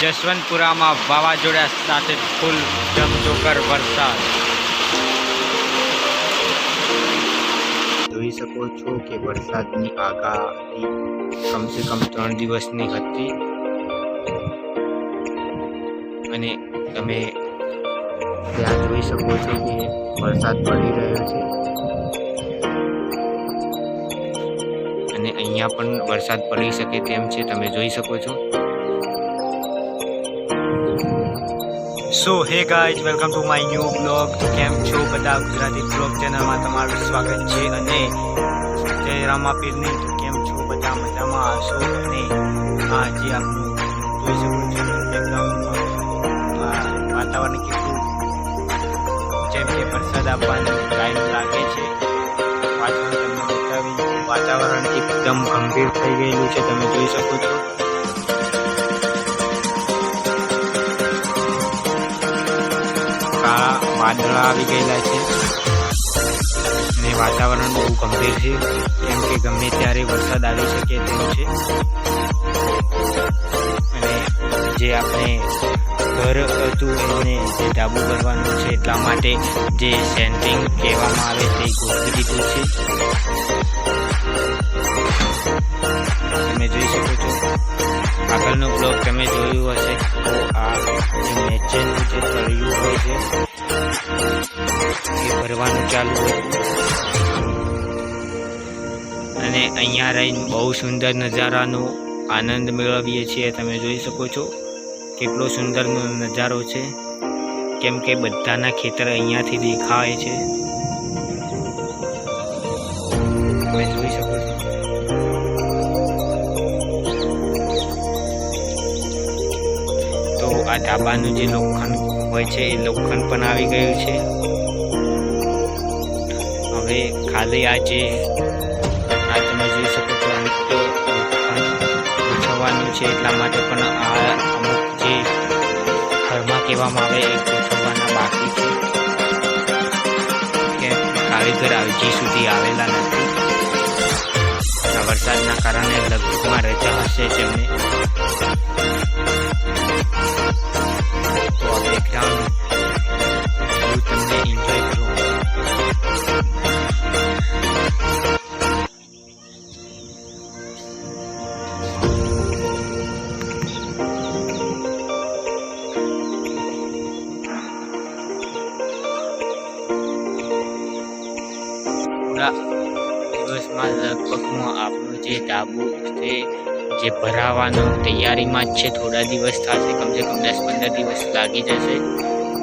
જસવંતપુરામાં વાવાઝોડા સાથે ફૂલ જમજોકર વરસાદ. જોઈ શકો છો કે વરસાદની આગાહી કમસે કમ ત્રણ દિવસની હતી. અને તમે ત્યાં જોઈ શકો છો કે વરસાદ પડી રહ્યો છે. અને અહીંયા પણ વરસાદ પડી શકે તેમ છે, તમે જોઈ શકો છો. So hey guys welcome to my new blog કેમ છો બધા ગુજરાતી બ્લોગ ચેનલમાં તમારું સ્વાગત છે અને જય રામાપીરની કેમ છો બધા મજામાં? હશો અને આજે આપણું જોઈ શકો છો બેકગ્રાઉન્ડમાં વાતાવરણ કેટલું જેમ કે વરસાદ આપવાનો ટાઈમ લાગે છે. બતાવી વાતાવરણ એકદમ ગંભીર થઈ ગયેલું છે, તમે જોઈ શકો છો. કાળા વાદળા આવી ગયેલા છે. અને વાતાવરણ બહુ ગંભીર છે. કેમ કે ગમે ત્યારે વરસાદ આવી શકે તેવું છે. અને જે આપણે ઘર હતું એને જે ડાબુ કરવાનું છે એટલા માટે જે સેન્ટિંગ કહેવામાં આવે તે ગોઠવી દીધું છે. તમે જોઈ શકો છો આગળનો બ્લોગ તમે જોયું હશે. તો આ જે જે તળિયું હોય છે, એ ભરવાનું ચાલુ અને અહીંયા રહીને બહુ સુંદર નજારાનો આનંદ મેળવીએ છીએ. તમે જોઈ શકો છો કેટલો સુંદર નજારો છે. કેમ કે બધાના ખેતર અહીંયાથી દેખાય છે. તો આ ધાબાનું જે લોખંડ હોય છે, એ લોખંડ પણ આવી ગયું છે. હવે ખાલી આ જે આ તમે જોઈ શકો છો ગોઠવવાનું છે, એટલા માટે પણ આ અમુક જે ઘરમાં કહેવામાં આવે, એ ગોઠવવાના બાકી છે. કે કારીગર હજી સુધી આવેલા નથી. વરસાદના કારણે લગભગમાં રજા હશે તેમને થોડા દિવસમાં લગભગમાં આપણું જે ડાબુ છે, જે ભરાવાનું તૈયારીમાં જ છે, થોડા દિવસ થશે, કમસે કમ દસ પંદર દિવસ લાગી જશે.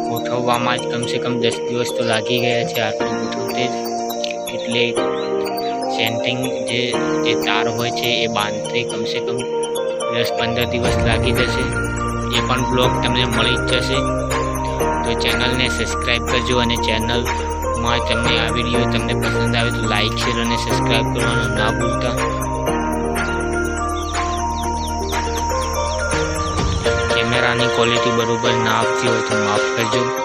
ગોઠવવામાં જ કમસે કમ દસ દિવસ તો લાગી ગયા છે આટલું ગોઠવતે એટલે સેન્ટિંગ જે જે તાર હોય છે, એ બાંધતે કમસે કમ દસ પંદર દિવસ લાગી જશે. એ પણ બ્લોગ તમને મળી જ જશે. તો ચેનલને સબસ્ક્રાઈબ કરજો અને ચેનલમાં તમને આ વીડિયો તમને પસંદ આવે તો લાઇક શેર અને સબસ્ક્રાઈબ કરવાનું ના ભૂલતા. કેમેરાની ક્વોલિટી બરોબર ના આપતી હોય તો માફ કરજો.